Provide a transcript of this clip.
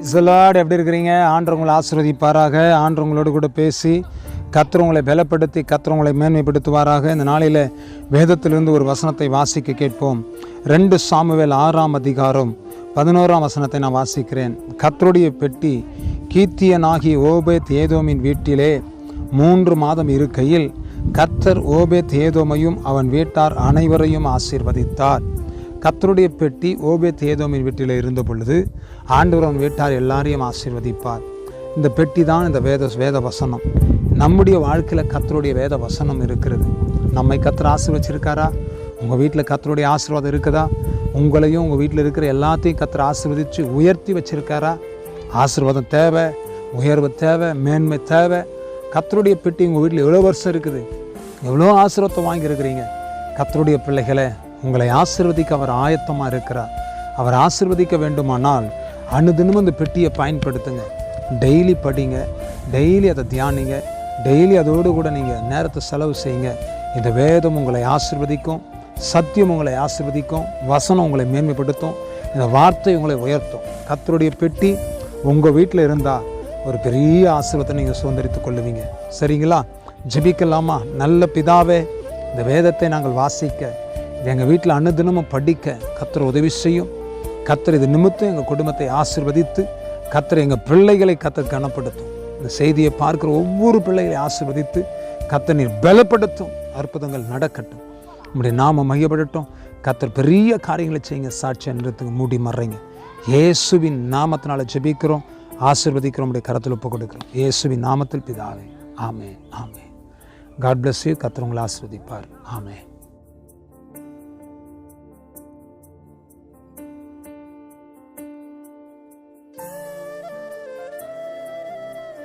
இசலாட் எப்படி இருக்கிறீங்க? ஆண்டு உங்களை ஆசீர்வதிப்பாராக. ஆண்டு உங்களோடு கூட பேசி கத்துறவங்களை உங்களை பலப்படுத்தி கத்துறவங்களை உங்களை மேன்மைப்படுத்துவாராக. இந்த நாளில் வேதத்திலிருந்து ஒரு வசனத்தை வாசிக்க கேட்போம். ரெண்டு சாமுவேல் ஆறாம் அதிகாரம் பதினோராம் வசனத்தை நான் வாசிக்கிறேன். கத்தருடைய பெட்டி கீர்த்தியனாகி ஓபேத் ஏதோமின் வீட்டிலே மூன்று மாதம் இருக்கையில் கத்தர் ஓபேத் ஏதோமையும் அவன் வீட்டார் அனைவரையும் ஆசீர்வதித்தார். கத்தருடைய பெட்டி ஓபேத் ஏதோமின் வீட்டில் இருந்த பொழுது ஆண்டவர் அவன் வீட்டார் எல்லாரையும் ஆசீர்வதிப்பார். இந்த பெட்டி தான் இந்த வேத வேத வசனம். நம்முடைய வாழ்க்கையில் கத்தருடைய வேத வசனம் இருக்கிறது. நம்மை கத்தர் ஆசீர்வச்சிருக்காரா? உங்கள் வீட்டில் கத்தருடைய ஆசீர்வாதம் இருக்குதா? உங்களையும் உங்கள் வீட்டில் இருக்கிற எல்லாத்தையும் கர்த்தர் ஆசீர்வதித்து உயர்த்தி வச்சுருக்காரா? ஆசீர்வாதம் தேவை உயர்வு தேவை மேன்மை தேவை. கத்தருடைய பெட்டி உங்கள் வீட்டில் எவ்வளோ வருஷம் இருக்குது? எவ்வளோ ஆசீர்வாதம் வாங்கியிருக்கிறீங்க? கத்தருடைய பிள்ளைகளை உங்களை ஆசிர்வதிக்க அவர் ஆயத்தமாக இருக்கிறார். அவர் ஆசிர்வதிக்க வேண்டுமானால் அனுதினமும் இந்த பெட்டியை பயன்படுத்துங்க. டெய்லி படிங்க. டெய்லி அதை தியானிங்க. டெய்லி அதோடு கூட நீங்கள் நேரத்தை செலவு செய்யுங்க. இந்த வேதம் உங்களை ஆசீர்வதிக்கும். சத்தியம் உங்களை ஆசிர்வதிக்கும். வசனம் உங்களை மேன்மைப்படுத்தும். இந்த வார்த்தை உங்களை உயர்த்தும். கத்தருடைய பெட்டி உங்கள் வீட்டில் இருந்தால் ஒரு பெரிய ஆசிர்வத்தை நீங்கள் சுதந்திரித்து கொள்ளுவீங்க. சரிங்களா? ஜெபிக்கலாமா? நல்ல பிதாவே இந்த வேதத்தை நாங்கள் வாசிக்க எங்கள் வீட்டில் அன்னதினமும் படிக்க கர்த்தர் உதவி செய்யும். கர்த்தர் இது நிமித்தம் எங்கள் குடும்பத்தை ஆசீர்வதித்து கர்த்தர் எங்கள் பிள்ளைகளை கத்தர் கனப்படுத்தும். இந்த செய்தியை பார்க்குற ஒவ்வொரு பிள்ளைகளை ஆசிர்வதித்து கத்தர் நீர் பலப்படுத்தும் அற்புதங்கள் நடக்கட்டும். உங்களுடைய நாம மையப்படட்டும் கத்தர் பெரிய காரியங்களை செய்யுங்க சாட்சியை நிறுத்துங்க மூடி மறைங்க. இயேசுவின் நாமத்தினால ஜெபிக்கிறோம் ஆசீர்வதிக்கிறோம் நம்முடைய கரத்தில் ஒப்பு கொடுக்கிறோம். இயேசுவின் நாமத்தில் பிதாவே ஆமே ஆமே காட் பிளஸ் யூ கத்தர் உங்களை ஆசிர்வதிப்பார். ஆமே